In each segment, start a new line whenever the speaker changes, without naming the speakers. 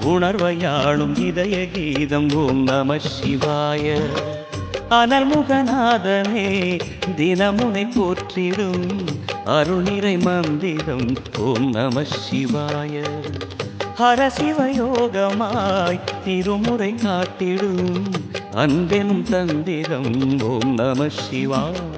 உணர்வையாளும் இதய கீதம் ஓம் நம சிவாய. அனல் முகநாதனே தினமுனை போற்றிடும் அருணிறை மந்திரம் ஓம் நம சிவாய. ஹர சிவயோகமாய் திருமுறை காட்டிடும் அன்பெனும் தந்திரம் ஓம் நம சிவாய.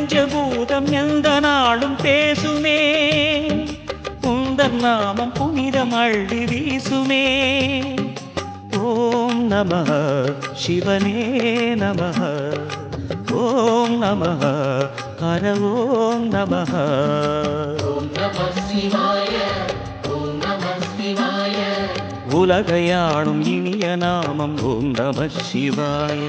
பஞ்சபூதம் எந்த நாளும் பேசுமே. உந்தன் நாமம் புனிதம் அள்ளி வீசுமே. ஓம் நம சிவனே நம. ஓம் நம ஹர ஓம் நம. உலகையாளும் இனிய நாமம் ஓம் நம சிவாய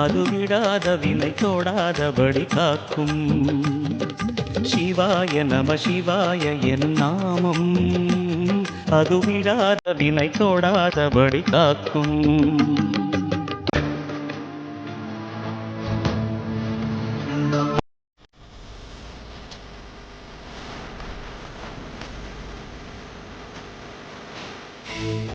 அது விடாத வினை தொடாதபடி காக்கும். சிவாய நம சிவாய என் நாமம். அது விடாத வினை தொடாதபடி காக்கும்.